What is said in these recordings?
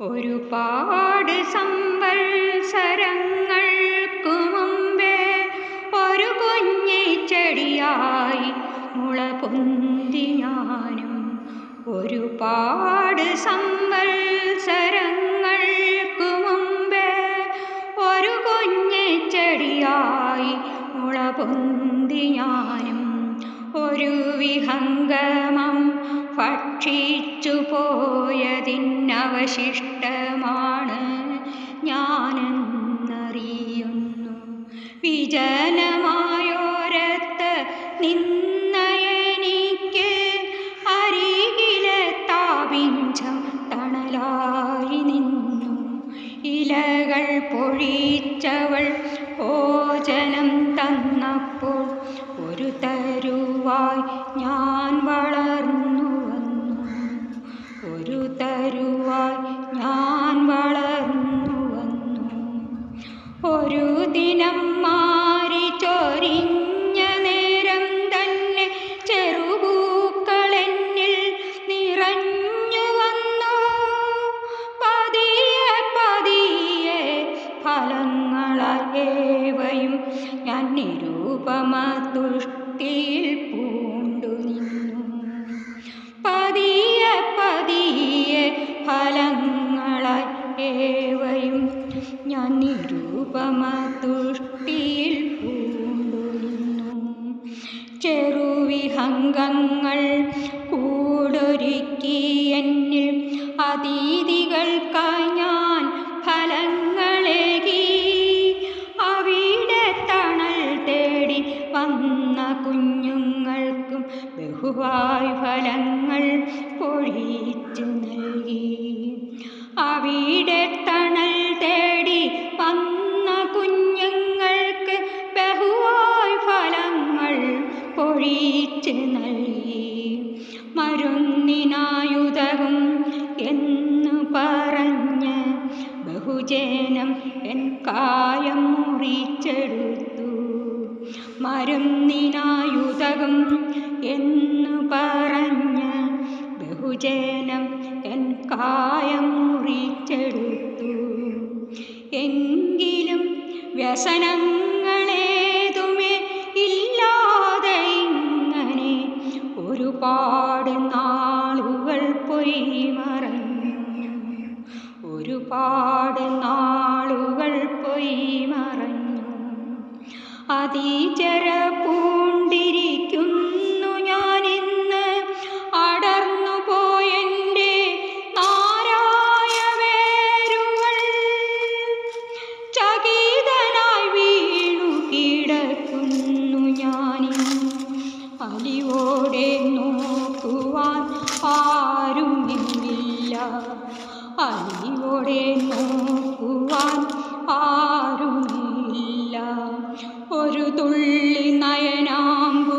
ഒരുപാട് സംവത്സരങ്ങൾക്കു മുമ്പേ ഒരു കുഞ്ഞിച്ചെടിയായി മുള പൊന്തി ഞാനും. ഒരുപാട് സംവത്സരങ്ങൾക്കു മുമ്പേ ഒരു കുഞ്ഞിച്ചെടിയായി മുള പൊന്തി ഞാനും. ഒരു വിഹംഗമം ഭക്ഷിച്ചു പോയതിനവശിഷ്ടമാണ് ഞാനെന്നറിയുന്നു. വിജനമായോരത്ത് നിന്നയനിക്ക് അരികിലെ താപിഞ്ചം തണലായി നിന്നു. ഇലകൾ പൊഴിച്ചവൾ ഓജനം തന്നപ്പോൾ ഒരു തരുവായി ഞാൻ ഒരു തരുവായി ഞാൻ വളർന്നു വന്നു. ഒരു ദിനം മാറി ചൊരിഞ്ഞ നേരം തന്നെ ചെറുപൂക്കളെന്നിൽ നിറഞ്ഞു വന്നു. പതിയെ പതിയെ ഫലങ്ങളേവയും ഞാൻ നിരൂപമ തുഷ്ടിയിൽ പൂണ്ടു നിന്നു. നിരൂപമ തുഷ്ടിയിൽ പൂണ്ടു നിന്നു ചെറുവിഹംഗങ്ങൾ കൂടൊരുക്കി എന്നിൽ അതീതികൾക്കായി ഞാൻ ഫലങ്ങളേകി. അവിടെ തണൽ തേടി വന്ന കുഞ്ഞുങ്ങൾക്കും ബഹുവായി ഫലങ്ങൾ പൊഴിച്ചു മരുന്നിനായുധവും എന്നു പറഞ്ഞ് ബഹുജനം എൻ കായം മുറിച്ചെടുത്തു. മരുന്നിനായുതകും എന്നു പറഞ്ഞ് ബഹുജനം എൻ കായം മുറിച്ചെടുത്തു. എങ്കിലും വ്യസനങ്ങളേതുമേ മറഞ്ഞു. ഒരുപാട് നാളുകൾ പോയി മറഞ്ഞു. അതീചര പൂണ്ടിരിക്കുന്നു ഞാനിന്ന്. അടർന്നു പോയെന്റെ നാരായ വേരുകൾ ചകിതനായി വീണു കിടക്കുന്നു ഞാനിന്ന്. അലിവോടെ നോക്കുവാൻ അലിവോടെ നോക്കുവാൻ ആരുമില്ല. ഒരു തുള്ളി നയനാമ്പു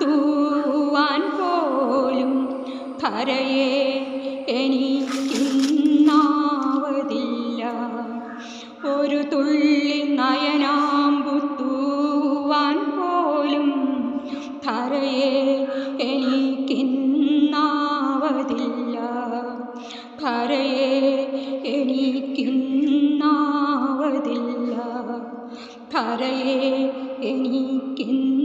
തൂവാൻ പോലും കരയെ എനിക്കിന്നാവതില്ല. ഒരു തുള്ളി നയനാമ്പു ഹരയേ എനിക്കെന്ത്